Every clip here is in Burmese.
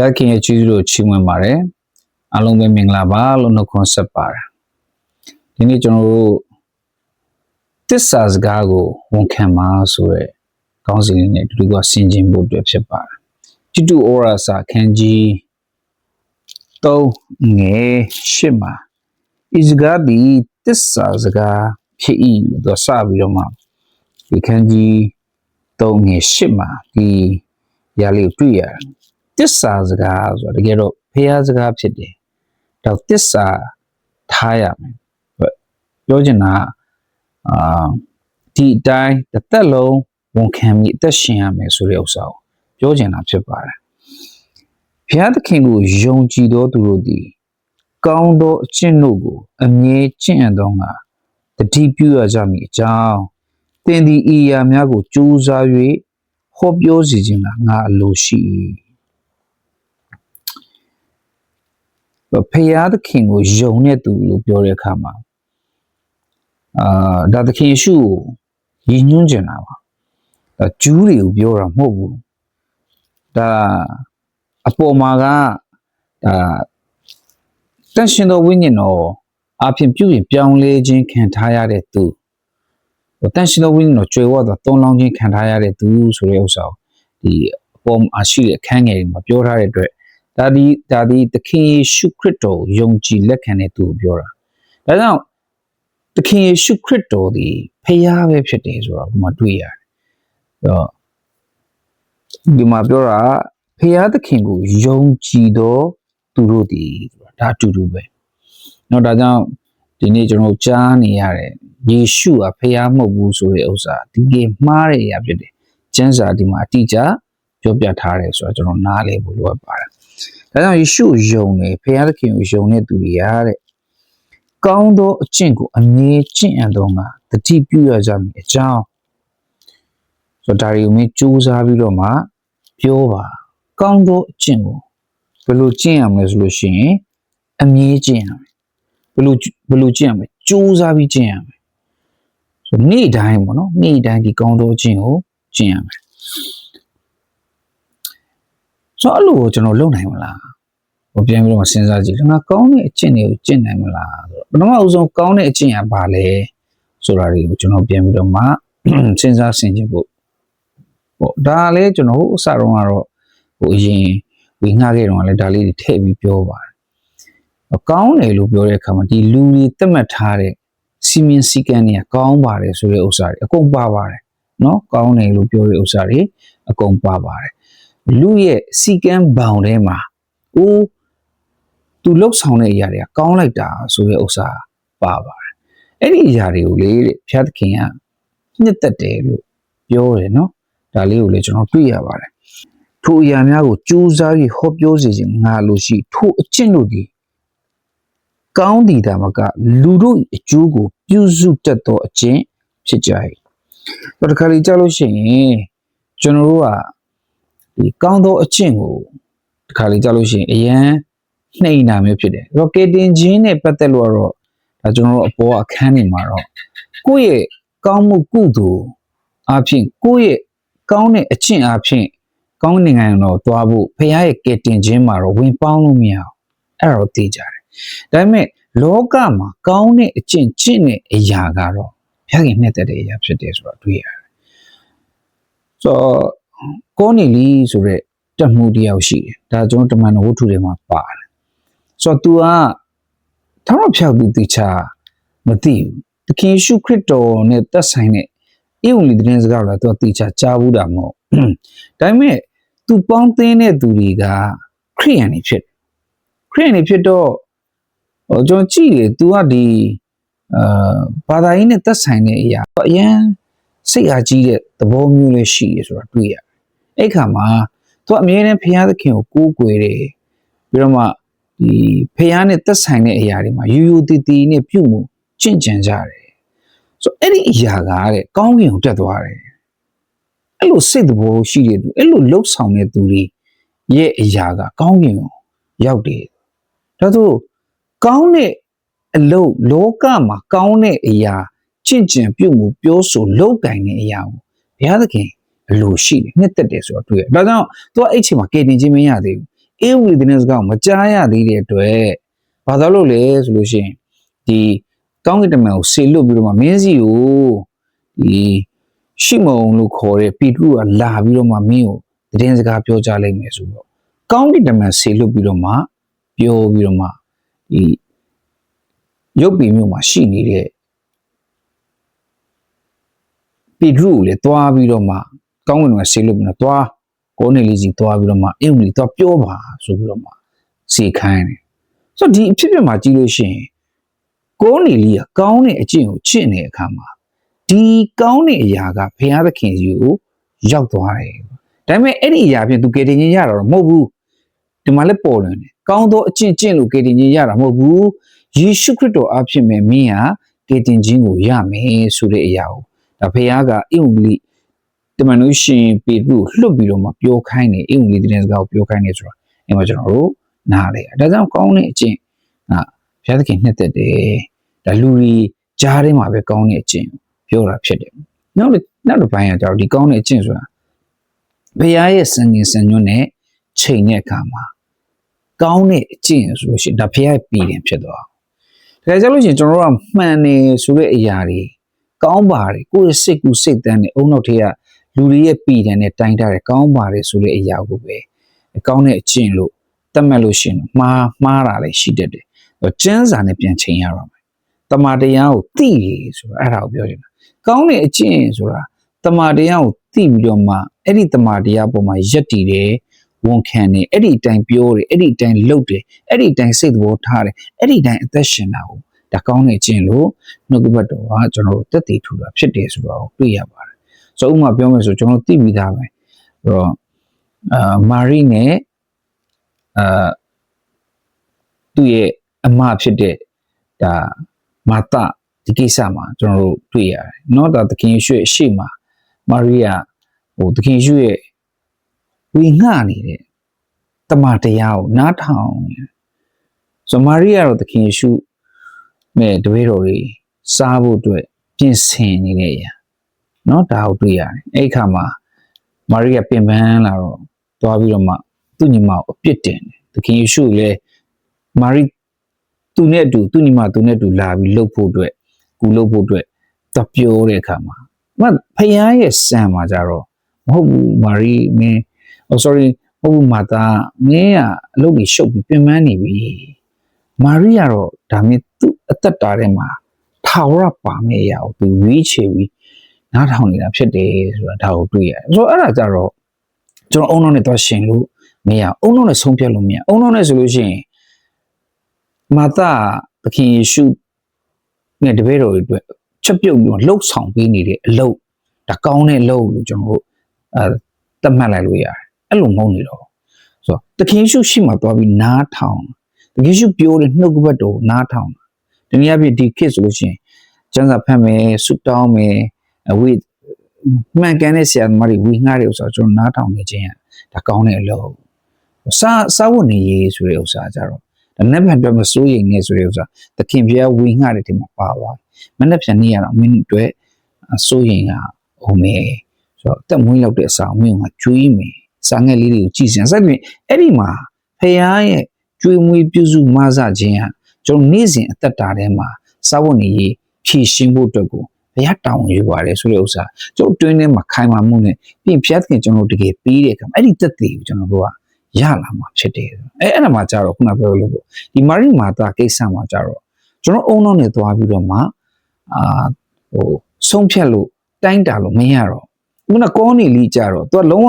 ဖျားခင်ရဲ့ကျေးဇူးတော်ချီးမွမ်းပါတယ်အားလုံးပဲမင်္ဂလာပါလို့နှုတ်ခွန်းဆက်ပါတယ်ဒီနေ့ကျွန်တော်တို့တစ္ဆာစကားကိုဝန်ခံပါဆိုရဲကောင်းစီလေးနဲ့အတူတူကဆင်ခြင်ဖို့အတွက်ဖြစ်ပါတယ်တိတုဩရာစာခန်းကြီး3ငယ်8မှာဤစကားသည်တစ္ဆာစကားဖြစ်၏လို့သူကစပြီးတော့မှဒီခန်းကြီး3ငယ်8မှာဒီຢာလေးကိုတွေ့ရတယ် တစ္ဆာစကားဆိုတာတကယ်တော့ဖះစကားဖြစ်တယ်ဒါတစ္ဆာထားရမယ်ပြောချင်တာကအာဒီအတိုင်းတစ်သက်လုံးဝန်ခံပြီးအသက်ရှင်ရမယ်ဆိုတဲ့ဥစ္စာကိုပြောချင်တာဖြစ်ပါတယ်ဘုရားသခင်ကိုယုံကြည်သောသူတို့သည်ကောင်းသောအကျင့်တို့ကိုအမြဲကျင့်ရသောငါတတိပြုရကြမည်အကြောင်းသင်သည်ဤအရာများကိုကြိုးစား၍ဟောပြောစီခြင်းကငါအလိုရှိ၏ ဘုရားသခင်ကိုယုံတဲ့သူလို့ပြောတဲ့အခါမှာအာဒါသခင်ယေရှုကိုရည်ညွှန်းကျင်တာပါဒါဂျူးတွေကိုပြောတာမဟုတ်ဘူးဒါအပေါ်မှာကဒါတန်ရှင်တော်ဝိညာဉ်တော်အဖြစ်ပြုရင်ပြောင်းလဲခြင်းခံထားရတဲ့သူတန်ရှင်တော်ဝိညာဉ်တော်ကြွယ်ဝသောသုံးလောင်းခြင်းခံထားရတဲ့သူဆိုတဲ့ဥစ္စာကိုဒီအပေါ်မှာရှိတဲ့အခန်းငယ်တွေမှာပြောထားတဲ့အတွက် ဒါဒီဒါဒီသခင်ယေရှုခရစ်တော်ကိုယုံကြည်လက်ခံတဲ့သူကိုပြောတာဒါကြောင့်သခင်ယေရှုခရစ်တော်ဒီဖခင်ပဲဖြစ်တယ်ဆိုတော့ဒီမှာတွေ့ရတယ်။အဲ့တော့ဒီမှာပြောတာဖခင်သခင်ကိုယုံကြည်သောသူတို့ဒီဒါအတူတူပဲ။နော်ဒါကြောင့်ဒီနေ့ကျွန်တော်ကြားနေရတဲ့ယေရှုကဖခင်မဟုတ်ဘူးဆိုတဲ့ဥစ္စာဒီကေမှားတဲ့အရာဖြစ်တယ်။ကျမ်းစာဒီမှာအတိအကျပြောပြထားတယ်ဆိုတော့ကျွန်တော်နားလည်ဖို့လိုအပ်ပါတယ်။ ဒါကြောင့်ယေရှုကိုယုံတယ်ဖခင်သခင်ကိုယုံတဲ့သူတွေရတဲ့ကောင်းသောအကျင့်ကိုအမြဲကျင့်အပ်သောငါတတိပြုရကြမည်အကြောင်းဆိုတော့ဒါတွေကိုမင်းစူးစမ်းပြီးတော့မှပြောပါကောင်းသောအကျင့်ကိုဘယ်လိုကျင့်ရမလဲဆိုလို့ရှိရင်အမြဲကျင့်ရမယ်ဘယ်လိုဘယ်လိုကျင့်ရမလဲစူးစမ်းပြီးကျင့်ရမယ်ဆိုနေ့တိုင်းပေါ့နော်နေ့တိုင်းဒီကောင်းသောအကျင့်ကိုကျင့်ရမယ် ဆိုတော့အဲ့လိုကျွန်တော်လုပ်နိုင်မလားဟိုပြန်ပြီးတော့စဉ်းစားကြည့်ငါကောင်းတဲ့အကျင့်တွေကိုကျင့်နိုင်မလားဆိုတော့ပထမအဆုံးကောင်းတဲ့အကျင့်ကဘာလဲဆိုတာတွေကိုကျွန်တော်ပြန်ပြီးတော့မှစဉ်းစားဆင်ခြင်ဖို့ဟိုဒါလည်းကျွန်တော်ဟိုအစတုန်းကတော့ဟိုအရင်ဝေငှခဲ့တော့လည်းဒါလေးတွေထည့်ပြီးပြောပါတယ်အကောင်းတယ်လို့ပြောတဲ့အခါမှာဒီလူတွေသတ်မှတ်ထားတဲ့စီမင်းစည်းကမ်းတွေကကောင်းပါတယ်ဆိုတဲ့ဥစ္စာတွေအကုန်ပါပါတယ်နော်ကောင်းတယ်လို့ပြောတဲ့ဥစ္စာတွေအကုန်ပါပါတယ် လူရဲ့စီကံဘောင်ထဲမှာအိုးသူလှုပ်ဆောင်တဲ့အရာတွေကကောင်းလိုက်တာဆိုတဲ့ဥစ္စာပါပါတယ်အဲ့ဒီအရာတွေကိုလေတဲ့ဘုရားသခင်ကနှစ်သက်တယ်လို့ပြောတယ်နော်ဒါလေးကိုလည်းကျွန်တော်တွေ့ရပါတယ်ထိုအရာများကိုကြိုးစားပြီးဟောပြောစေခြင်းငါလိုရှိထိုအကျင့်တို့သည်ကောင်းသည်ဒါမကလူတို့၏အကျိုးကိုပြုစုတတ်သောအကျင့်ဖြစ်ကြ၏တော့ဒီခါလေးကြားလို့ရှိရင်ကျွန်တော်တို့က ဒီကောင်းသောအကျင့်ကိုဒီခါလေးကြားလို့ရှိရင်အရန်နှိမ်တာမျိုးဖြစ်တယ်။ရော့ကက်တင်ဂျင်းနဲ့ပတ်သက်လို့တော့ဒါကျွန်တော်တို့အပေါ်အခန်းနေမှာတော့ကိုယ့်ရဲ့ကောင်းမှုကုသိုလ်အဖြစ်ကိုယ့်ရဲ့ကောင်းတဲ့အကျင့်အဖြစ်ကောင်းနိုင်ငံတော်သွားဖို့ဖခင်ရဲ့ကယ်တင်ခြင်းမှာတော့ဝင်ပေါင်းလို့မရအောင်အဲ့ဒါတော့သိကြတယ်။ဒါပေမဲ့လောကမှာကောင်းတဲ့အကျင့်ကျင့်တဲ့အရာကတော့ဖခင်နဲ့တတဲ့အရာဖြစ်တယ်ဆိုတော့တွေ့ရတယ်။ဆိုတော့ ကိုနေလီဆိုတဲ့တတ်မှုတရားရှိတယ်။ဒါကျွန်တော်တမန်တော်ဝတ္ထုတွေမှာပါတယ်ဆိုတော့ तू ကထောက်တော့ဖြောက်သူတိချာမသိဘူးတခင်ရှုခရစ်တော်နဲ့သက်ဆိုင်တဲ့အေဝံလီသတင်းစကားလည်း तू တိချာကြားဘူးတာမဟုတ်ဒါပေမဲ့ तू ပေါင်းသင်းတဲ့သူတွေကခရိယန်တွေဖြစ်ခရိယန်တွေဖြစ်တော့ဟိုကျွန်တော်ကြည့်တယ် तू ကဒီအာဘာသာရေးနဲ့သက်ဆိုင်တဲ့အရာအရင်စိတ်အားကြီးတဲ့သဘောမျိုးလေးရှိရဆိုတာတွေ့ရတယ် အဲ့ခါမှာ तू အမြဲတမ်းဘုရားသခင်ကိုကိုးကွယ်တယ်ပြီးတော့မှဒီဖះနဲ့သက်ဆိုင်တဲ့အရာတွေမှာယူယူတီတီနဲ့ပြုမှုကျင့်ကြံကြတယ်ဆိုအဲ့ဒီအရာကတဲ့ကောင်းကင်ကိုတက်သွားတယ်အဲ့လိုစိတ်သဘောရှိတဲ့သူအဲ့လိုလှုပ်ဆောင်တဲ့သူတွေရဲ့အရာကကောင်းကင်ကိုရောက်တယ်ဒါဆိုကောင်းတဲ့အလုပ်လောကမှာကောင်းတဲ့အရာကျင့်ကြံပြုမှုပြောဆိုလောက်ကင်တဲ့အရာကိုဘုရားသခင် အလိုရှိတယ်နှစ်သက်တယ်ဆိုတော့တွေ့ရဒါကြောင့်သူကအဲ့ချိန်မှာကေတင်ခြင်းမရသေးဘူးအေဝံဂေလိသတင်းစကားကိုမကြားရသေးတဲ့အတွက်ဘာသာလို့လဲဆိုလို့ရှိရင်ဒီကောင်းကင်တမန်ကိုဆေလွတ်ပြီးတော့မှမင်းစီကိုဒီရှိမုံလို့ခေါ်တဲ့ပီတရုကလာပြီးတော့မှမင်းကိုသတင်းစကားပြောကြလိမ့်မယ်ဆိုတော့ကောင်းကင်တမန်ဆေလွတ်ပြီးတော့မှပြောပြီးတော့မှဒီရုပ်ပီမြို့မှာရှိနေတဲ့ပီတရုကိုလည်းတွားပြီးတော့မှ ကောင်းကင်တမန်ဆေလွတ်ပြီးတော့တွားကိုနေလေးစီတွားပြီးတော့မှအင်္ဂလိပ်တွားပြောပါဆိုပြီးတော့မှစီခိုင်းတယ်ဆိုတော့ဒီအဖြစ်အပျက်မှာကြည့်လို့ရှိရင်ကိုးနေလီကကောင်းတဲ့အကျင့်ကိုကျင့်နေတဲ့အခါမှာဒီကောင်းတဲ့အရာကဘုရားသခင်ကြီးကိုရောက်သွားတယ်။ဒါပေမဲ့အဲ့ဒီအရာဖြင့်သူကေတင်ကြီးရတာတော့မဟုတ်ဘူး။ဒီမှာလည်းပေါ်လွင်တယ်။ကောင်းသောအကျင့်ကျင့်လို့ကေတင်ကြီးရတာမဟုတ်ဘူး။ယေရှုခရစ်တော်အဖြစ်မဲ့မင်းဟာကေတင်ကြီးကိုရမယ်ဆိုတဲ့အရာကိုဒါဘုရားကအင်္ဂလိပ် တမန်လို့ရှိရင်ပေတရုကိုလွတ်ပြီးတော့မှပြောခိုင်းတယ်အင်္ဂလိပ်သတင်းစကားကိုပြောခိုင်းတယ်ဆိုတာအဲ့မှာကျွန်တော်တို့နားလေ။ဒါကြောင့်ကောင်းတဲ့အကျင့်ကဘုရားသခင်နှစ်သက်တယ်။ဒါလူတွေကြားထဲမှာပဲကောင်းတဲ့အကျင့်ကိုပြောတာဖြစ်တယ်။နောက်တစ်နောက်တစ်ပိုင်းကကြောင့်ဒီကောင်းတဲ့အကျင့်ဆိုတာဘုရားရဲ့စံငင်စံညွှန်းနဲ့ချိန်တဲ့အခါမှာကောင်းတဲ့အကျင့်ဆိုလို့ရှိရင်ဒါဘုရားရဲ့ပြည်တယ်ဖြစ်သွားအောင်။ဒါကြောင့်လို့ရှိရင်ကျွန်တော်တို့ကမှန်နေဆိုတဲ့အရာတွေကောင်းပါတယ်ကိုယ့်ရဲ့စိတ်ကူးစိတ်တန်းနဲ့အုံနောက်ထဲက လူတွေရဲ့ပြည်တယ်နဲ့တိုင်းထားတယ်ကောင်းပါတယ်ဆိုတဲ့အရာကိုပဲကောင်းတဲ့အကျင့်လို့သတ်မှတ်လို့ရှိရင်မှားမှားတာလည်းရှိတတ်တယ်။ကျမ်းစာနဲ့ပြန်ချိန်ရတော့မယ်တမာတရားကိုသိရဆိုတာအဲ့ဒါကိုပြောချင်တာကောင်းတဲ့အကျင့်ဆိုတာတမာတရားကိုသိပြီးတော့မှအဲ့ဒီတမာတရားပေါ်မှာယက်တည်တယ်ဝန်ခံတယ်အဲ့ဒီအတိုင်းပြောတယ်အဲ့ဒီအတိုင်းလုပ်တယ်အဲ့ဒီအတိုင်းစိတ်သဘောထားတယ်အဲ့ဒီအတိုင်းအသက်ရှင်တာကိုဒါကောင်းတဲ့အကျင့်လို့နှုတ်ကပတ်တော်ကကျွန်တော်တို့တက်တည်ထူတာဖြစ်တယ်ဆိုတော့တွေ့ရပါတယ် ဆိုဥပမာပြောမယ်ဆိုကျွန်တော်သိပြီးသားပဲအဲ့တော့အာမာရီနဲ့အာသူ့ရဲ့အမဖြစ်တဲ့ဒါ မာတဒီကိစ္စမှာကျွန်တော်တို့တွေ့ရတယ်။เนาะဒါသခင်ယေရှုရဲ့ရှေ့မှာမာရိယာဟိုသခင်ယေရှုရဲ့ဝီငှနေတဲ့တမန်တရားကိုနားထောင်နေတယ်။ဆိုမာရိယာတော့သခင်ယေရှုနဲ့တပည့်တော်တွေစားဖို့အတွက်ပြင်ဆင်နေတဲ့အရာ เนาะဒါကိုတွေ့ရတယ်။အဲ့ဒီအခါမှာမာရိယာပြင်ပန်းလာတော့သွားပြီးတော့မှသူ့ညီမကိုအပြစ်တင်တယ်။သခင်ယေရှုလည်းမာရိ သူနဲ့အတူသူ့ညီမသူနဲ့အတူလာပြီးလှုပ်ဖို့အတွက်ကူလှုပ်ဖို့အတွက်တပြောတဲ့အခါမှာမဖယားရဲ့စံမှာကြတော့မဟုတ်ဘူးမာရီမင်း oh sorry မဟုတ်ဘူးမာတာမင်းကအလုပ်ကြီးရှုပ်ပြီးပြင်ပန်းနေပြီမာရီကတော့ဒါမြင်သူ့အသက်တာထဲမှာထာဝရပါမယ့်အရာကိုသူရွေးချယ်ပြီး နားထောင်နေတာဖြစ်တယ်ဆိုတာဒါကိုတွေ့ရတယ်ဆိုတော့အဲ့ဒါကြတော့ကျွန်တော်အုံနောက်နဲ့တော့ရှင်လို့မရအုံနောက်နဲ့ဆုံးဖြတ်လို့မရအုံနောက်နဲ့ဆိုလို့ရှိရင်မာသာသခင်ယေရှုနဲ့တပည့်တော်တွေအတွက်ချက်ပြုတ်ပြီးတော့လှုပ်ဆောင်ပေးနေတဲ့အလုပ်ဒါကောင်းတဲ့အလုပ်လို့ကျွန်တော်တို့အဲသတ်မှတ်လိုက်လို့ရတယ်အဲ့လိုမဟုတ်နေတော့ဆိုတော့သခင်ယေရှုရှိမှသွားပြီးနားထောင်သခင်ယေရှုပြောတဲ့နှုတ်ကပတ်တော်ကိုနားထောင်တနည်းအားဖြင့်ဒီခေတ်ဆိုလို့ရှိရင်ကျမ်းစာဖတ်မယ်ဆုတောင်းမယ်အ ဝိမှန်ကန်တဲ့ဆရာသမားတွေဝီငှားတယ်ဆိုတော့ကျွန်တော်နားထောင်နေခြင်းရဒါကောင်းတဲ့အလုပ်စာစာဝတ်နေရေးဆိုတဲ့ဥစ္စာကြတော့ဒါနဲ့ပြန်တော့မစိုးရိမ်နေဆိုတဲ့ဥစ္စာသခင်ဖျားဝီငှတဲ့ဒီမှာပါသွားမနေ့ပြန်နေရတော့မင်းတို့အစိုးရိမ်ကဟိုမေဆိုတော့တက်မွေးလောက်တဲ့အစာမင်းကကျွေးမယ်စာငယ်လေးတွေကိုကြည်စံစက်ပြင်အဲ့ဒီမှာဖျားရဲ့ကျွေးမွေးပြုစုမဆခြင်းကကျွန်တော်နေ့စဉ်အသက်တာထဲမှာစာဝတ်နေရေးဖြည့်ရှင်းဖို့အတွက်ကို ဘုရားတောင်းယူပါတယ်ဆိုတဲ့ဥစ္စာကျွန်တော်တွင်းထဲမှာခိုင်မာမှုနဲ့ပြင်ဖျားသခင်ကျွန်တော်တကယ်ပြီးတဲ့အခါအဲ့ဒီတက်သေးကိုကျွန်တော်တို့ကရလာမှာဖြစ်တယ်အဲအဲ့ဒါမှကြတော့ခုနပြောလို့ပေါ့ဒီမာရိမာတာကိစ္စမှာကြတော့ကျွန်တော်အုံနောက်နဲ့သွားပြီးတော့မှအာဟိုဆုံးဖြတ်လို့တိုင်းတာလို့မရတော့ခုနကောနေလီကြတော့သူကလုံးဝ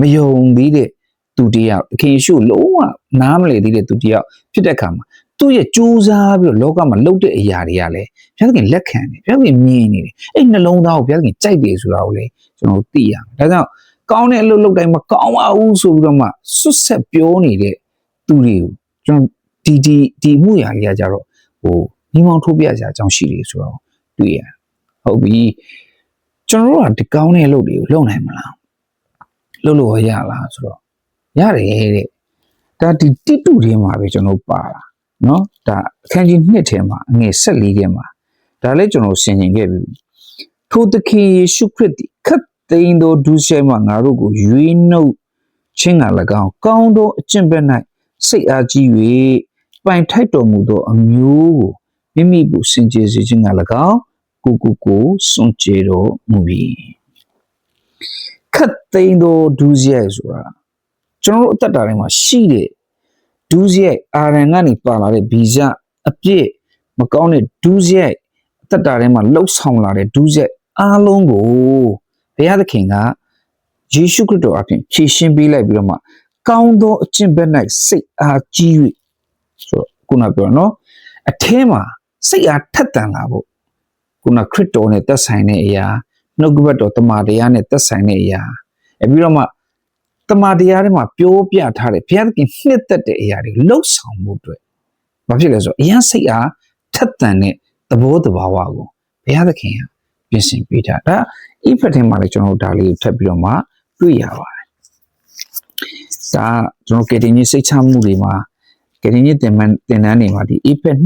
မယုံသေးတဲ့သူတယောက်သခင်ယေရှုလုံးဝနားမလည်သေးတဲ့သူတယောက်ဖြစ်တဲ့အခါမှာ သူ့ရဲ့ကြိုးစားပြီးတော့လောကမှာလှုပ်တဲ့အရာတွေကလည်းဘုရားသခင်လက်ခံတယ်ဘုရားသခင်မြင်နေတယ်အဲ့နှလုံးသားကိုဘုရားသခင်ကြိုက်တယ်ဆိုတာကိုလည်းကျွန်တော်သိရမယ်ဒါကြောင့်ကောင်းတဲ့အလုပ်လုပ်တိုင်းမကောင်းပါဘူးဆိုပြီးတော့မှဆွတ်ဆက်ပြောနေတဲ့သူတွေကိုကျွန်တော်ဒီဒီဒီမှုရာလေးကကြတော့ဟိုညီမောင်ထိုးပြစရာအကြောင်းရှိတယ်ဆိုတော့တွေ့ရဟုတ်ပြီကျွန်တော်တို့ကဒီကောင်းတဲ့အလုပ်တွေကိုလုပ်နိုင်မလားလုပ်လို့ရလားဆိုတော့ရတယ်တဲ့ဒါဒီတိတုတွေမှာပဲကျွန်တော်ပါတာ နော်ဒါအခန်းကြီး2ထဲမှာအငယ်14ထဲမှာဒါလည်းကျွန်တော်ဆင်ခြင်ခဲ့ပြီထိုသခင်ယေရှုခရစ်သည်ခတ်သိမ်းသောဒုစရိုက်မှငါတို့ကိုရွေးနှုတ်ခြင်းက၎င်းကောင်းသောအကျင့်ဘက်၌စိတ်အားကြီး၍ပိုင်ထိုက်တော်မူသောအမျိုးကိုမိမိကိုစင်ကြယ်စေခြင်းက၎င်းကိုကိုကိုစွန့်ကြဲတော်မူ၏ခတ်သိမ်းသောဒုစရိုက်ဆိုတာကျွန်တော်တို့အသက်တာထဲမှာရှိတဲ့ ဒုစရိုက်အာရန်ကနေပါလာတဲ့ဗီဇအပြည့်မကောင်းတဲ့ဒုစရိုက်အသက်တာထဲမှာလှုပ်ဆောင်လာတဲ့ဒုစရိုက်အားလုံးကိုဘုရားသခင်ကယေရှုခရစ်တော်အပြင်ဖြည့်ရှင်းပေးလိုက်ပြီးတော့မှကောင်းသောအကျင့်ဘက်၌စိတ်အားကြီး၍ဆိုတော့ခုနပြောနော်အထဲမှာစိတ်အားထက်သန်လာဖို့ခုနခရစ်တော်နဲ့သက်ဆိုင်တဲ့အရာနှုတ်ကပတ်တော်တမန်တရားနဲ့သက်ဆိုင်တဲ့အရာအပြီးတော့မှ တမန်တရားထဲမှာပြောပြထားတဲ့ဘုရားသခင်နှစ်သက်တဲ့အရာတွေလှုပ်ဆောင်မှုအတွက်ဘာဖြစ်လဲဆိုတော့အရင်စိတ်အားထက်သန်တဲ့သဘောတဘာဝကိုဘုရားသခင်ကပြင်ဆင်ပေးတာဒါအိဖက်ထဲမှာလည်းကျွန်တော်တို့ဒါလေးကိုထပ်ပြီးတော့မှတွေ့ရပါတယ်ဒါကျွန်တော်ကေတင်ကြီးစိတ်ချမှုတွေမှာကေတင်ကြီးတင်မှန်တင်တန်းတွေမှာဒီအိဖက်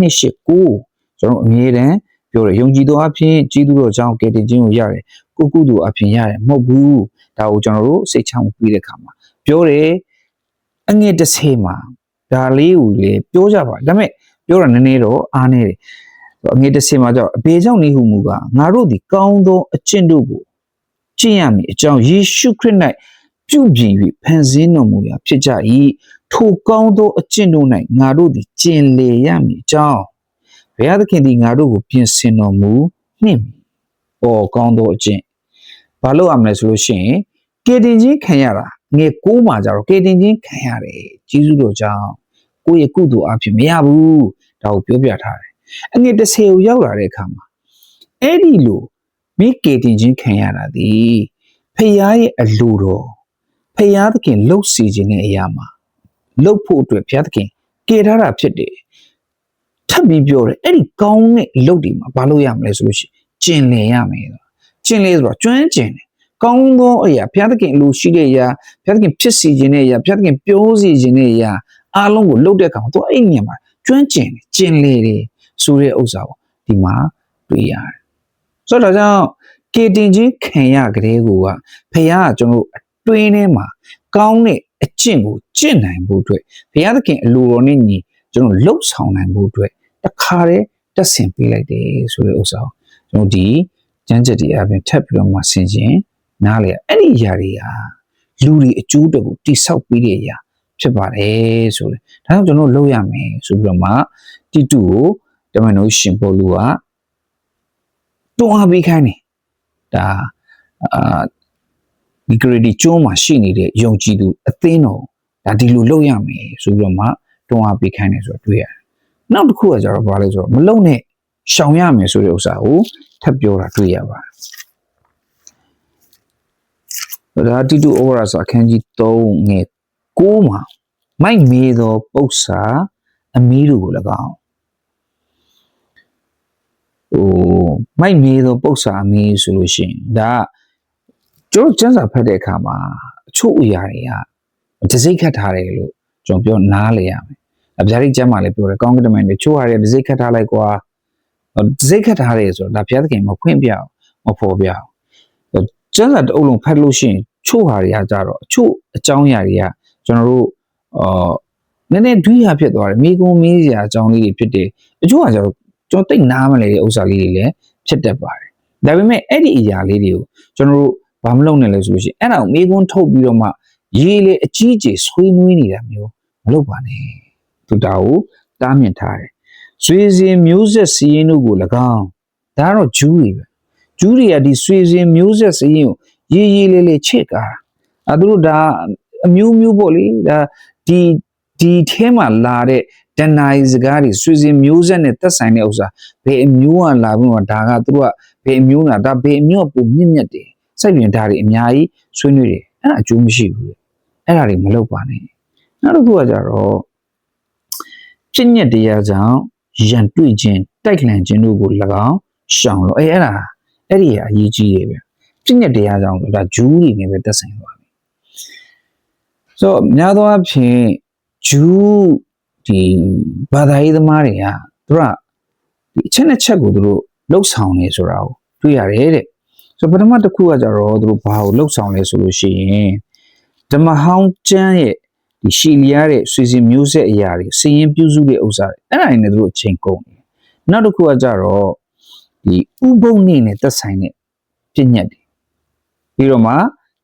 289ကျွန်တော်အမြဲတမ်းပြောတယ်ယုံကြည်သောအဖြစ်ကြီးသူတော်ကြောင့်ကေတင်ချင်းကိုရတယ်ကိုကုသူအဖြစ်ရတယ်မဟုတ်ဘူး ဒါကိုကျွန်တော်တို့စိတ်ချမှုပြီးတဲ့အခါမှာပြောတယ်အငွေတစ်ဆေးမှာဒါလေးကိုလေပြောကြပါဒါပေမဲ့ပြောတာနည်းနည်းတော့အားနေတယ်အငွေတစ်ဆေးမှာကြောင့်အဘေကြောင့်နေဟုမူကငါတို့ဒီကောင်းသောအကျင့်တို့ကိုကျင့်ရမည်အကြောင်းယေရှုခရစ်၌ပြုပြင်၍ဖန်ဆင်းတော်မူရာဖြစ်ကြ၏ထိုကောင်းသောအကျင့်တို့၌ငါတို့သည်ကျင့်လေရမည်အကြောင်းဘုရားသခင်သည်ငါတို့ကိုပြင်ဆင်တော်မူနှင့်ပြီ။အော်ကောင်းသောအကျင့် ဘာလို့ရမလဲဆိုလို့ရှိရင်ကေတင်ချင်းခံရတာငယ်ကိုးမှာကြတော့ကေတင်ချင်းခံရတယ်ကြီးစုတော်ကြောင့်ကိုယ့်ရဲ့ကုသိုလ်အဖြစ်မရဘူးဒါကိုပြောပြထားတယ်အငယ်တစ်ဆယ်ကိုရောက်လာတဲ့အခါမှာအဲ့ဒီလိုမိကေတင်ချင်းခံရတာဒီဖခင်ရဲ့အလိုတော်ဖခင်သခင်လှုပ်စီခြင်းတဲ့အရာမှာလှုပ်ဖို့အတွက်ဘုရားသခင်ကေထားတာဖြစ်တယ်ထပ်ပြီးပြောတယ်အဲ့ဒီကောင်းတဲ့လှုပ်တွေမှာဘာလို့ရမလဲဆိုလို့ရှိရင်ကျင်လည်ရမယ် ကျင်လည်ဆိုတော့ကျွမ်းကျင်တယ်ကောင်းသောအရာဘုရားသခင်အလိုရှိတဲ့အရာဘုရားသခင်ဖြစ်စီခြင်းတဲ့အရာဘုရားသခင်ပြောစီခြင်းတဲ့အရာအားလုံးကိုလှုပ်တဲ့အခါမှာသူအဲ့ဒီညမှာကျွမ်းကျင်တယ်ကျင်လေတယ်ဆိုတဲ့ဥစ္စာကိုဒီမှာတွေ့ရတယ်ဆိုတော့ဒါကြောင့်ကေတင်ချင်းခံရကလေးကဖခင်ကကျွန်တော်အတွင်းထဲမှာကောင်းတဲ့အကျင့်ကိုကျင့်နိုင်ဖို့အတွက်ဘုရားသခင်အလိုတော်နဲ့ညီကျွန်တော်လှုပ်ဆောင်နိုင်ဖို့အတွက်တခါတည်းတက်ဆင်ပေးလိုက်တယ်ဆိုတဲ့ဥစ္စာကိုကျွန်တော်ဒီ ကျမ်းချက်တွေအပြင်ထပ်ပြီးတော့မှဆင်ခြင်နားလေအဲ့ဒီຢာတွေဟာလူတွေအကျိုးတက်ကိုတိဆောက်ပေးတဲ့အရာဖြစ်ပါတယ်ဆိုတယ်ဒါကြောင့်ကျွန်တော်လုပ်ရမယ်ဆိုပြီးတော့မှတိတုကိုတမန်တော်ရှင်ပေါလုကတွန်းအားပေးခိုင်းတယ်ဒါအာဒီ grade ကျွန်းမှာရှိနေတဲ့ယုံကြည်သူအသင်းတော်ဒါဒီလိုလုပ်ရမယ်ဆိုပြီးတော့မှတွန်းအားပေးခိုင်းတယ်ဆိုတော့တွေ့ရတယ်နောက်တစ်ခုကကျတော့ဘာလဲဆိုတော့မလုံနဲ့ရှောင်ရမယ်ဆိုတဲ့ဥစ္စာကို ထပ်ပြောတာတွေ့ရပါတယ်ဒါတိတုဩဝါဒစာအခန်းကြီး3ငယ်6မှာမိုက်မေသောပု္ပ္ပာအမီးတို့ကို၎င်းဟိုမိုက်မေသောပု္ပ္ပာအမီးဆိုလို့ရှိရင်ဒါကျွန်တော်ကျမ်းစာဖတ်တဲ့အခါမှာအချို့အရာတွေကတစိ့ခတ်ထားတယ်လို့ကျွန်တော်ပြောနားလေရမယ်။အဗျာဒိတ်ကျမ်းမှာလည်းပြောတယ်ကောင်းကင်တမန်တွေချို့ဟာတွေတစိ့ခတ်ထားလိုက်ကွာ တစိ့ခတ်ထားတယ်ဆိုတော့ဒါဘုရားသခင်မဖွင့်ပြအောင်မဖော်ပြအောင်ကျမ်းစာတအုပ်လုံးဖတ်လို့ရှိရင်ချို့ဟာတွေကကြတော့အချို့အကြောင်းအရာတွေကကျွန်တော်တို့အာနည်းနည်းဒွိဟာဖြစ်သွားတယ်မိကုံမေးစရာအကြောင်းလေးတွေဖြစ်တယ်အချို့ကကျတော့ကျွန်တော်တိတ်နားမလဲတဲ့ဥစ္စာလေးတွေလည်းဖြစ်တတ်ပါတယ်ဒါပေမဲ့အဲ့ဒီအရာလေးတွေကိုကျွန်တော်တို့ဘာမလုပ်နဲ့လဲဆိုလို့ရှိရင်အဲ့ဒါကိုမိကုံထုတ်ပြီးတော့မှရေးလေအကြီးကြီးဆွေးနွေးနေတာမျိုးမလုပ်ပါနဲ့သူတာကိုတားမြင်ထားတယ် ဆွေစဉ်မျိုးဆက်စီးရင်တို့ကို၎င်းဒါကတော့ဂျူးတွေပဲဂျူးတွေကဒီဆွေစဉ်မျိုးဆက်စီးရင်ကိုရေးရေးလေးလေးချစ်ကားအဲသူတို့ဒါအမျိုးမျိုးပေါ့လေဒါဒီဒီထဲမှာလာတဲ့ဒနိုင်စကားတွေဆွေစဉ်မျိုးဆက်နဲ့သက်ဆိုင်တဲ့ဥစ္စာဘယ်အမျိုးကလာပြီးတော့ဒါကသူတို့ကဘယ်အမျိုးလားဒါဘယ်အမျိုးကပုံမြင့်မြတ်တယ်စိတ်ပြင်ဒါတွေအများကြီးဆွေးနွေးတယ်အဲ့ဒါအကျိုးမရှိဘူးအဲ့ဒါတွေမလုပ်ပါနဲ့နောက်တစ်ခုကကြတော့ဖြစ်ညက်တရားကြောင့် ရန်တွေ့ခြင်းတိုက်လှန်ခြင်းတို့ကို၎င်းရှောင်လို့အဲအဲ့ဒါအဲ့ဒီအရေးကြီးတယ်ပဲဖြစ်ညက်တရားကြောင့်ဒါဂျူးတွေနဲ့ပဲသက်ဆိုင်သွားပြီဆိုတော့များသောအားဖြင့်ဂျူးဒီဘာသာရေးသမားတွေကသူကဒီအချက်နဲ့ချက်ကိုသူတို့လှုပ်ဆောင်နေဆိုတာကိုတွေ့ရတယ်တဲ့ဆိုပထမတစ်ခုကကြတော့သူတို့ဘာကိုလှုပ်ဆောင်လဲဆိုလို့ရှိရင်ဓမ္မဟောင်းကျမ်းရဲ့ ဒီရှီလျားတဲ့ဆွေစဉ်မျိုးဆက်အရာတွေစည်ရင်ပြုစုတဲ့ဥစ္စာတွေအဲ့ဒါတွေနဲ့သူတို့အချိန်ကုန်တယ်နောက်တစ်ခုကကြတော့ဒီဥပုံနေနဲ့သက်ဆိုင်တဲ့ပြည့်ညတ်တွေပြီးတော့မှ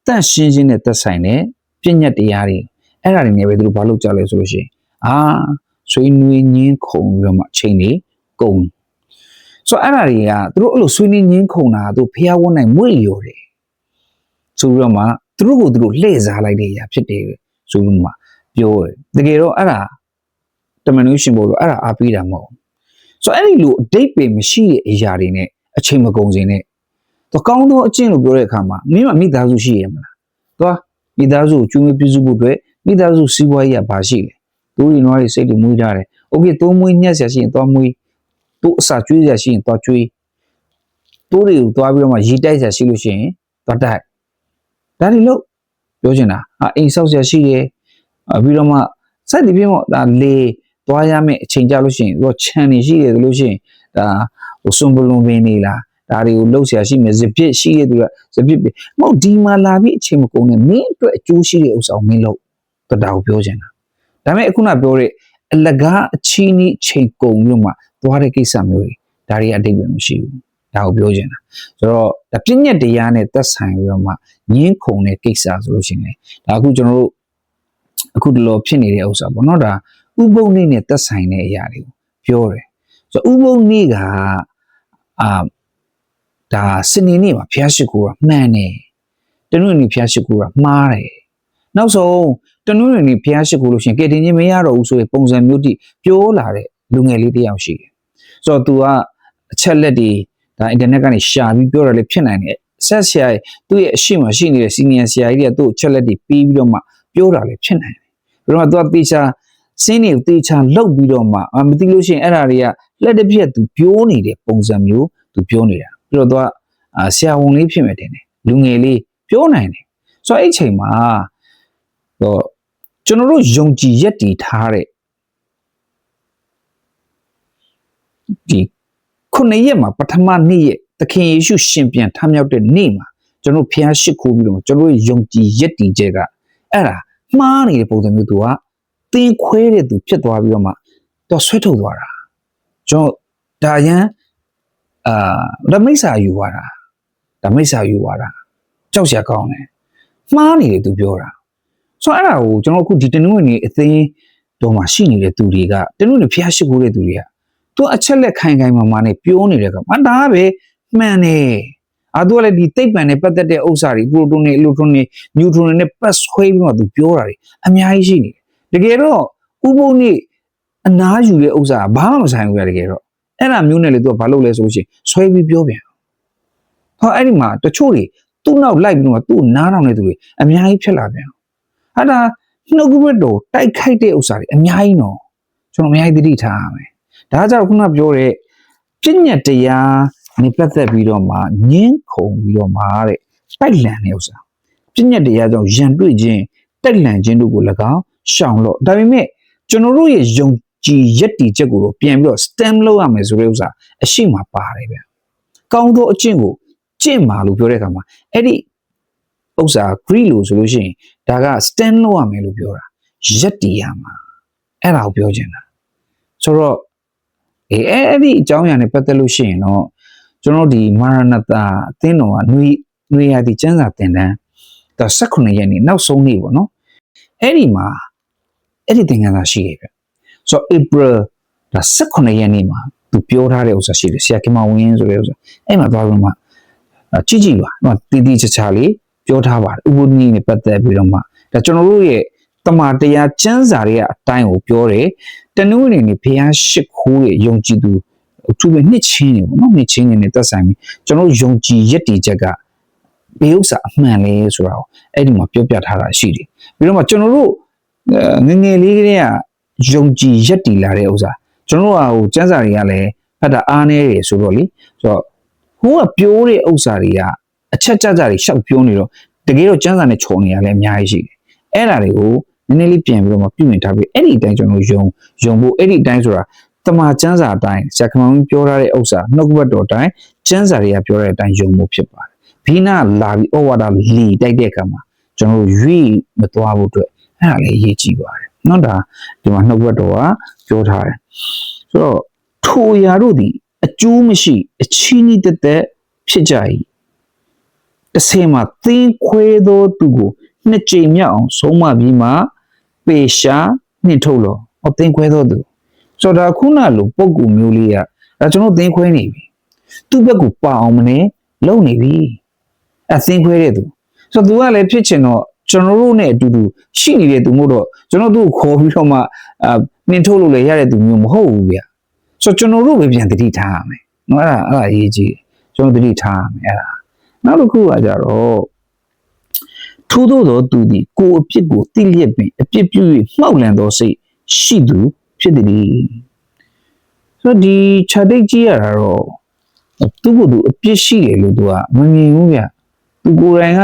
တန့်ရှင်းခြင်းနဲ့သက်ဆိုင်တဲ့ပြည့်ညတ်တရားတွေအဲ့ဒါတွေနဲ့ပဲသူတို့ဘာလုပ်ကြလဲဆိုလို့ရှိရင်အာဆွေးနွေးညင်းခုံပြီးတော့မှအချိန်တွေကုန်ဆိုတော့အဲ့ဒါတွေကသူတို့အဲ့လိုဆွေးနွေးညင်းခုံတာသူဖျားဝန်းနိုင်မွေ့လျော်တယ်ဆိုပြီးတော့မှသူတို့ကိုသူတို့လှည့်စားလိုက်တဲ့အရာဖြစ်တယ်ဆိုပြီးမှ ပြောတယ်တကယ်တော့အဲ့ဒါတမန်တော်ရှင်ဘို့လို့အဲ့ဒါအားပေးတာမဟုတ်ဘူးဆိုတော့အဲ့ဒီလိုအတိတ်ပဲမရှိတဲ့အရာတွေနဲ့အချိန်မကုန်စင်နဲ့သူကောင်းသောအကျင့်လို့ပြောတဲ့အခါမှာမင်းမမိသားစုရှိရမလားသွားမိသားစုကိုကျွေးမွေးပြုစုဖို့အတွက်မိသားစုစီးပွားရေးကဘာရှိလဲသူတွေနွားတွေစိတ်တွေမွေးကြတယ်โอเคသုံးမွေးညက်ဆရာရှိရင်သွားမွေးသူ့အစာကျွေးဆရာရှိရင်သွားကျွေးသူတွေကိုသွားပြီးတော့မှရေတိုက်ဆရာရှိလို့ရှိရင်သွားတိုက်ဒါတွေလို့ပြောချင်တာအာအိမ်ဆောက်ဆရာရှိတယ်အာ ပြီးတော့မှစက်ဒီပြင်းတော့ဒါလေသွားရမယ့်အချိန်ကြလို့ရှိရင်တော့ခြံနေရှိတယ်ဆိုလို့ရှိရင်ဒါဟိုစွန်ဘလုံးပင်နေလားဒါတွေကိုလှုပ်ဆရာရှိမယ်စပစ်ရှိတဲ့သူကစပစ်ပဲမဟုတ်ဒီမှာလာပြီးအချိန်မကုန်နဲ့မင်းအတွက်အကျိုးရှိတဲ့ဥစ္စာကိုမင်းလုပ်တတာကိုပြောချင်တာဒါပေမဲ့အခုနပြောတဲ့အလကားအချင်းကြီးချိန်ကုန်လို့မှသွားတဲ့ကိစ္စမျိုးတွေဒါတွေအတိတ်ပဲမရှိဘူးဒါကိုပြောချင်တာဆိုတော့ဒါပြည့်ညက်တရားနဲ့သက်ဆိုင်ပြီးတော့မှညင်းခုန်တဲ့ကိစ္စဆိုလို့ရှိရင်လေဒါအခုကျွန်တော်တို့ အခုဒီလိုဖြစ်နေတဲ့ဥစ္စာပေါ့နော်ဒါဥပုံနေနဲ့သက်ဆိုင်တဲ့အရာတွေကိုပြောတယ်ဆိုတော့ဥပုံနေကအာဒါစနေနေ့မှာဖျားရှိခိုးတာမှန်တယ်တနင်္ဂနွေနေ့ဖျားရှိခိုးတာမှားတယ်နောက်ဆုံးတနင်္ဂနွေနေ့ဖျားရှိခိုးလို့ရှိရင်ကဲတင်ချင်းမရတော့ဘူးဆိုရင်ပုံစံမျိုးတိပြောလာတဲ့လူငယ်လေးတစ်ယောက်ရှိတယ်ဆိုတော့ तू ကအချက်လက်တွေဒါအင်တာနက်ကနေရှာပြီးပြောတာလည်းဖြစ်နိုင်တယ်ဆက်ဆရာရဲ့သူ့ရဲ့အရှိမရှိနေတဲ့စီနီယာဆရာကြီးကသူ့အချက်လက်တွေပေးပြီးတော့မှပြောတာလည်းဖြစ်နိုင်တယ် ပြီးတော့သူကတေချာစင်းတွေကိုတေချာလှုပ်ပြီးတော့မှမသိလို့ရှိရင်အဲ့ဒါတွေကလက်တစ်ပြက်သူပြိုးနေတဲ့ပုံစံမျိုးသူပြောနေတာပြီးတော့သူကဆရာဝန်လေးဖြစ်မယ်တင်တယ်လူငယ်လေးပြောနိုင်တယ်ဆိုတော့အဲ့ချိန်မှာတော့ကျွန်တော်တို့ယုံကြည်ရက်တည်ထားတဲ့ဒီခုနှစ်ရက်မှာပထမနေ့ရက်သခင်ယေရှုရှင်ပြန်ထမြောက်တဲ့နေ့မှာကျွန်တော်ဖျားရှိခိုးပြီးတော့ကျွန်တော်ယုံကြည်ရက်တည်ချက်ကအဲ့ဒါ မှားနေတဲ့ပုံစံမျိုးသူကသင်ခွဲတဲ့သူဖြစ်သွားပြီးတော့မှတော့ဆွဲထုတ်သွားတာကျွန်တော်ဒါရန်အာဓမိတ်စာယူသွားတာဓမိတ်စာယူသွားတာကြောက်စရာကောင်းတယ်မှားနေတယ်သူပြောတာဆိုတော့အဲ့ဒါကိုကျွန်တော်အခုဒီတနင်္ဂနွေနေ့အသိတော်မှာရှိနေတဲ့သူတွေကတနင်္ဂနွေဖျားရှိခိုးတဲ့သူတွေကသူအချက်လက်ခိုင်ခိုင်မာမာနဲ့ပြောနေတဲ့ကမှဒါကပဲမှန်တယ် အာသူကလည်းဒီသိပ္ပံနဲ့ပတ်သက်တဲ့ဥစ္စာတွေပရိုတိုတွေအီလိုထရွန်တွေနျူထရွန်တွေနဲ့ပတ်ဆွဲပြီးတော့သူပြောတာတွေအများကြီးရှိနေတယ်တကယ်တော့ဥပုံနေအနားယူတဲ့ဥစ္စာကဘာမှမဆိုင်ဘူးရတကယ်တော့အဲ့ဒါမျိုးနဲ့လေသူကဘာလုပ်လဲဆိုလို့ရှိရင်ဆွဲပြီးပြောပြန်ဟောအဲ့ဒီမှာတချို့တွေသူ့နောက်လိုက်ပြီးတော့သူ့နားထောင်နေသူတွေအများကြီးဖြစ်လာပြန်ဟာဒါနှုတ်ကပတ်တော်တိုက်ခိုက်တဲ့ဥစ္စာတွေအများကြီးနော်ကျွန်တော်အများကြီးသတိထားရမယ်ဒါကြောင့်ခုနပြောတဲ့ပြဉ္ညာတရား နေပတ်သက်ပြီးတော့မှညင်းခုန်ပြီးတော့မှတဲ့တိုက်လန်တဲ့ဥစ္စာပြဉ္ညာတရားကြောင့်ရန်တွေ့ခြင်းတိုက်လန်ခြင်းတို့ကို၎င်းရှောင်လို့ဒါပေမဲ့ကျွန်တော်တို့ရဲ့ယုံကြည်ယက်တီချက်ကိုတော့ပြန်ပြီးတော့ stem လုပ်ရမယ်ဆိုတဲ့ဥစ္စာအရှိမပါတယ်ဗျကောင်းသောအကျင့်ကိုကျင့်ပါလို့ပြောတဲ့အခါမှာအဲ့ဒီဥစ္စာ green လို့ဆိုလို့ရှိရင်ဒါက stand လုပ်ရမယ်လို့ပြောတာရက်တီရမှာအဲ့ဒါကိုပြောချင်တာဆိုတော့အေးအဲ့ဒီအကြောင်းအရာနဲ့ပတ်သက်လို့ရှိရင်တော့ ကျွန်တော်ဒီမာရဏတာအသင်းတော်ကနှွေနှွေရသည်ကျမ်းစာသင်တန်းဒါ18ရက်နေ့နောက်ဆုံးနေ့ပေါ့နော်အဲ့ဒီမှာအဲ့ဒီသင်္ကန်းစာရှိရပြဆိုတော့ April ဒါ18ရက်နေ့မှာသူပြောထားတဲ့ဥစ္စာရှိတယ်ဆရာခင်မဝင်းဆိုတဲ့ဥစ္စာအဲ့မှာသွားပြီးမှကြည့်ကြည့်ပါတော့တည်တည်ချာချာလေးပြောထားပါတယ်ဥပဒေနဲ့ပတ်သက်ပြီးတော့မှဒါကျွန်တော်တို့ရဲ့တမာတရားကျမ်းစာတွေကအတိုင်းကိုပြောတယ်တနည်းအနေနဲ့ဘုရားရှိခိုးရဲ့ယုံကြည်သူ သူပဲနှစ်ချင်းနေပေါ့နော်နှစ်ချင်းနေနဲ့သက်ဆိုင်ပြီးကျွန်တော်ယုံကြည်ရည်တည်ချက်ကဘေးဥစ္စာအမှန်လဲဆိုတာကိုအဲ့ဒီမှာပြောပြထားတာရှိတယ်ပြီးတော့မှကျွန်တော်တို့ငငယ်လေးကလေးကယုံကြည်ရည်တည်လာတဲ့ဥစ္စာကျွန်တော်တို့ကဟိုကျမ်းစာတွေကလည်းဖတ်တာအားနေတယ်ဆိုတော့လေဆိုတော့ဟိုကပြောတဲ့ဥစ္စာတွေကအချက်ကြကြတွေရှောက်ပြောနေတော့တကယ်တော့ကျန်းစာနဲ့ခြုံနေရလဲအများကြီးရှိတယ်အဲ့ဒါတွေကိုနည်းနည်းလေးပြင်ပြီးတော့မှပြုပြင်ထားပြီးအဲ့ဒီအတိုင်းကျွန်တော်ယုံယုံဖို့အဲ့ဒီအတိုင်းဆိုတာ တမန်ကျမ်းစာအတိုင်းဇာခမောင်ပြောထားတဲ့ဥစ္စာနှုတ်ကပတ်တော်အတိုင်းကျမ်းစာတွေကပြောတဲ့အတိုင်းယုံမှုဖြစ်ပါတယ်ဘီနာလာပြီးဩဝါဒလီတိုက်တဲ့အခါမှာကျွန်တော်ရွေ့မသွားဖို့အတွက်အဲ့ဒါလည်းအရေးကြီးပါတယ်နော်ဒါဒီမှာနှုတ်ကပတ်တော်ကပြောထားတယ်ဆိုတော့ထိုအရာတို့သည်အကျိုးမရှိအချီးနှီးတက်တက်ဖြစ်ကြ၏တဆင်မှာသင်ခွဲသောသူကိုနှစ်ကြိမ်မြောက်အောင်ဆုံးမပြီးမှပေရှာနှင်ထုတ်လော။အသင်ခွဲသောသူ ဆိုတော့ဒါခုနလိုပုံကူမျိုးလေးကဒါကျွန်တော်သင်ခွဲနေပြီသူ့ဘက်ကိုပါအောင်မနေလုံနေပြီအသင်ခွဲတဲ့သူဆိုတော့သူကလည်းဖြစ်ချင်တော့ကျွန်တော်တို့နဲ့အတူတူရှိနေတဲ့သူမို့တော့ကျွန်တော်တို့ကိုခေါ်ပြီးတော့မှအာနှင်ထုတ်လို့လည်းရတဲ့သူမျိုးမဟုတ်ဘူးဗျဆိုတော့ကျွန်တော်တို့ပဲပြန်တတိထားရမယ်နော်အဲ့ဒါအဲ့ဒါအရေးကြီးတယ်ကျွန်တော်တတိထားရမယ်အဲ့ဒါနောက်တစ်ခုကကြတော့ထို့သောသောသူသည်ကိုယ်အပြစ်ကိုသိလျက်ပင်အပြစ်ပြု၍မှောက်လန်သောစိတ်ရှိသူ ဖြစ်သည်ဆိုတော့ဒီခြာတိတ်ကြီးရတာတော့သူ့ကိုယ်သူအပြစ်ရှိတယ်လို့သူကမမြင်ဘူးဗျသူကိုယ်တိုင်က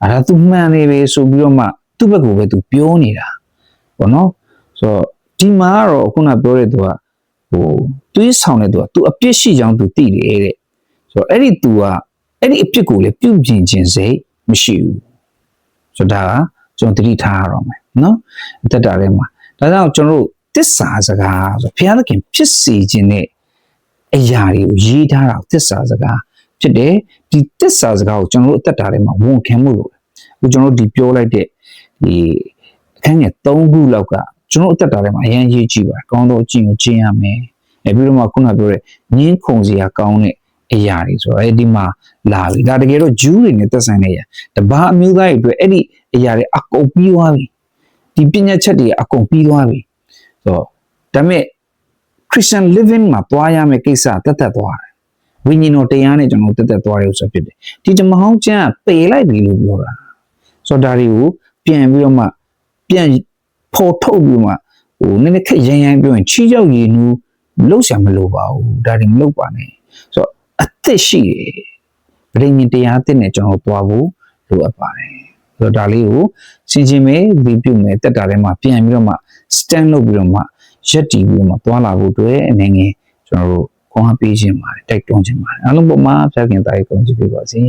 အဲ့ဒါသူမှန်နေပဲဆိုပြီးတော့မှသူ့ဘက်ကိုပဲသူပြောနေတာပေါ့နော်ဆိုတော့ဒီမှာကတော့ခုနပြောတဲ့သူကဟိုတွေးဆောင်တဲ့သူကသူအပြစ်ရှိကြောင်းသူသိတယ်တဲ့ဆိုတော့အဲ့ဒီသူကအဲ့ဒီအပြစ်ကိုလည်းပြုပြင်ခြင်းစိတ်မရှိဘူးဆိုတော့ဒါကကျွန်တော်တတိထားရတော့မယ်နော်အသက်တာထဲမှာဒါကြောင့်ကျွန်တော်တို့ တစ္ဆာစကားဆိုဘုရားသခင်ဖြစ်စေခြင်းနဲ့အရာတွေကိုရေးထားတာတစ္ဆာစကားဖြစ်တယ်ဒီတစ္ဆာစကားကိုကျွန်တော်တို့အသက်တာထဲမှာဝန်ခံမှုလို့အခုကျွန်တော်တို့ဒီပြောလိုက်တဲ့ဒီအခန်းငယ်၃ခုလောက်ကကျွန်တော်တို့အသက်တာထဲမှာအရင်ရေးကြည့်ပါကောင်းသောအကျင့်ကိုကျင့်ရမယ်အဲပြီးတော့မှခုနပြောတဲ့ငင်းခုန်စရာကောင်းတဲ့အရာတွေဆိုတော့အဲဒီမှာလာပြီဒါတကယ်တော့ဂျူးတွေနဲ့သက်ဆိုင်တဲ့အရာတဘာအမျိုးသားတွေအတွက်အဲ့ဒီအရာတွေအကုန်ပြီးသွားပြီဒီပညာချက်တွေအကုန်ပြီးသွားပြီ ဆိုတော့ဒါပေမဲ့ Christian living မှာတွားရမယ့်ကိစ္စတက်တက်သွားတယ်ဝိညာဉ်တော်တရားနဲ့ကျွန်တော်တက်တက်သွားတယ်ဆိုဖြစ်တယ်ဒီဓမ္မဟောင်းကျမ်းကပယ်လိုက်ပြီလို့ပြောတာဆိုတော့ဒါတွေကိုပြန်ပြီးတော့မှပြန်ပေါ်ထုတ်ပြီးမှဟိုနည်းနည်းခက်ရမ်းရမ်းပြောရင်ချီးကြောက်ရည်နူးလှုပ်ရှားမလို့ပါဘူးဒါတွေမလုပ်ပါနဲ့ဆိုတော့အသက်ရှိတယ်ဗြိဉ္ဉ်တရားအစ်နဲ့ကျွန်တော်တွားဖို့လိုအပ်ပါတယ်ဆိုတော့ဒါလေးကိုစင်ချင်းပဲဒီပြုမယ်တက်တာထဲမှာပြန်ပြီးတော့မှ stand လုပ်ပြီးတော့မှရက်တည်ပြီးတော့မှတွာလာဖို့အတွက်အနေငယ်ကျွန်တော်တို့ခွန်အားပေးခြင်းပါတယ်တိုက်တွန်းခြင်းပါတယ်အားလုံးပေါ်မှာဖျက်ခင်တာရေးကုန်ကြည့်ပေးပါစေ